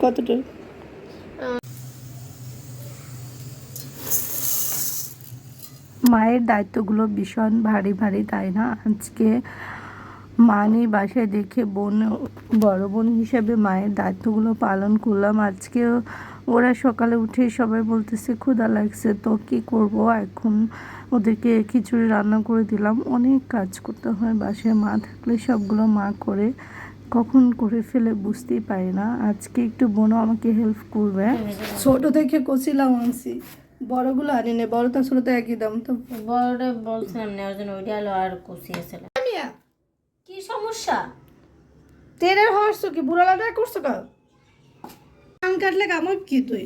কতটা? মায়ের দায়িত্বগুলো ভীষণ ভারী ভারী তাই না? আজকে মানি নেই বাসায় দেখে বোন বড় বোন হিসেবে মায়ের দায়িত্বগুলো পালন করলাম। আজকে ওরা সকালে উঠে সবাই বলতেছে ক্ষুধা লাগছে তো কী করব? এখন ওদেরকে খিচুড়ি রান্না করে দিলাম। অনেক কাজ করতে হয় বাসায়। মা থাকলে সবগুলো মা করে কখন করে ফেলে বুঝতেই পারি না। আজকে একটু বোনও আমাকে হেল্প করবে। ছোট থেকে কচিলাম আনছি। বড়গুলো আনি নে বড় তো ছোট তো একই দাম। তো বড়টা বলছিলাম নেওয়ার জন্য ওইটা হলো আর কুচিয়েছিলাম কি সমস্যা? তেরের হরছো কি বুড়া লাগা করছ কা কান কাটলে আমার কি তুই?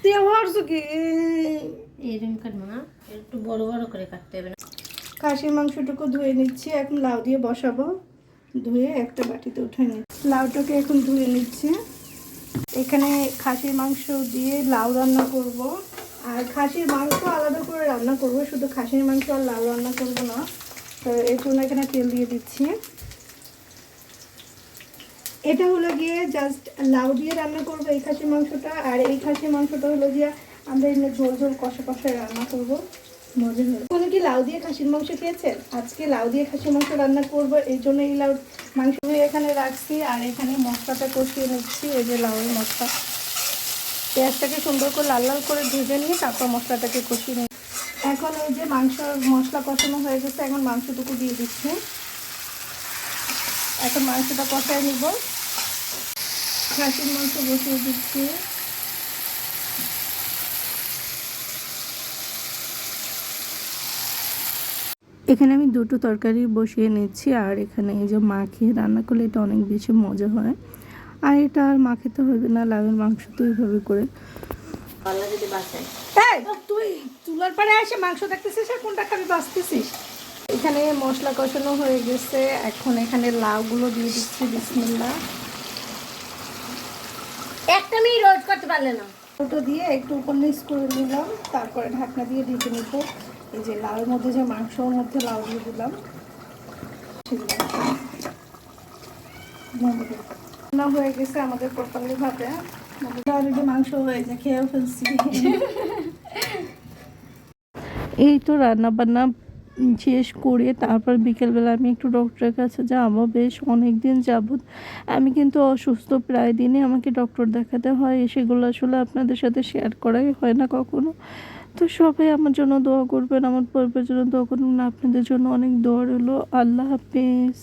তুই হরছো কি? এরকম কাটবো না একটু বড় বড় করে কাটতে হবে না। খাসির মাংসটুকু ধুয়ে নিচ্ছি এখন লাউ দিয়ে বসাবো। ধুয়ে একটা বাটিতে উঠে নিচ্ছি। লাউটাকে এখন ধুয়ে নিচ্ছি। এখানে খাসির মাংস দিয়ে লাউ রান্না করব। আর খাসির মাংস আলাদা করে রান্না করব শুধু খাসির মাংস আর লাউ রান্না করব না। তো এর জন্য এখানে তেল দিয়ে দিচ্ছি। এটা হলো গিয়ে জাস্ট লাউ দিয়ে রান্না করব এই খাসির মাংসটা, আর এই খাসির মাংসটা হলো গিয়ে আমরা এমনি ঝোল ঝোল কষা কষা রান্না করব। মজা কোনো কি লাউ দিয়ে খাসির মাংস খেয়েছেন? আজকে লাউ দিয়ে খাসির মাংস রান্না করব, এই জন্য এই লাউ মাংস এখানে রাখছি, আর এখানে মশলাটা কষিয়ে নিচ্ছি, এই যে লাউয়ের মশলা। পেঁয়াজটাকে সুন্দর করে লাল লাল করে ভেজে নিয়ে তারপর মশলাটাকে কষিয়ে নিই এখন ওই যে মাংস মশলা কষানো হয়ে গেছে, এখন মাংসটুকু দিয়ে দিচ্ছি। এখন মাংসটা কষায় নিব। খাসির মাংস বসিয়ে দিচ্ছি। এখানে আমি দুটো তরকারি বসিয়ে নিচ্ছি আর এখানে এই যে মাখিয়ে রান্না করলে এটা অনেক বেশি মজা হয়। আর এটা আর মাখিতে হবে না লাভের মাংস তো এইভাবে করে। তুই চুলার পাড়ে এসে মাংস দেখতেছিস আর কোনটা খাবি বাঁচতেছিস? এখানে মশলা কষানো হয়ে গেছে। এখন এখানে লাউগুলো দিয়ে দিচ্ছি বিসমিল্লা একটা মিনিট রোজ করতে পারলে না। ওটা দিয়ে একটু উপর নিচ করে নিলাম তারপরে ঢাকনা দিয়ে ঢেকে নিব। এই যে লাউয়ের মধ্যে যে মাংস ওর মধ্যে লাউ দিয়ে দিলাম। রান্না হয়ে গেছে আমাদের প্রপারলি ভাবে অলরেডি মাংস হয়ে যায় খেয়েও ফেলছি। এই তো রান্না বান্না শেষ করে তারপর বিকেলবেলা আমি একটু ডক্টরের কাছে যাব। বেশ অনেক দিন যাবত আমি কিন্তু অসুস্থ, প্রায় দিনই আমাকে ডক্টর দেখাতে হয়। সেগুলো আসলে আপনাদের সাথে শেয়ার করাই হয় না কখনো। তো সবাই আমার জন্য দোয়া করবেন, আমার পরিবারের জন্য দোয়া করবেন। আপনাদের জন্য অনেক দোয়া রইল। আল্লাহ হাফিজ।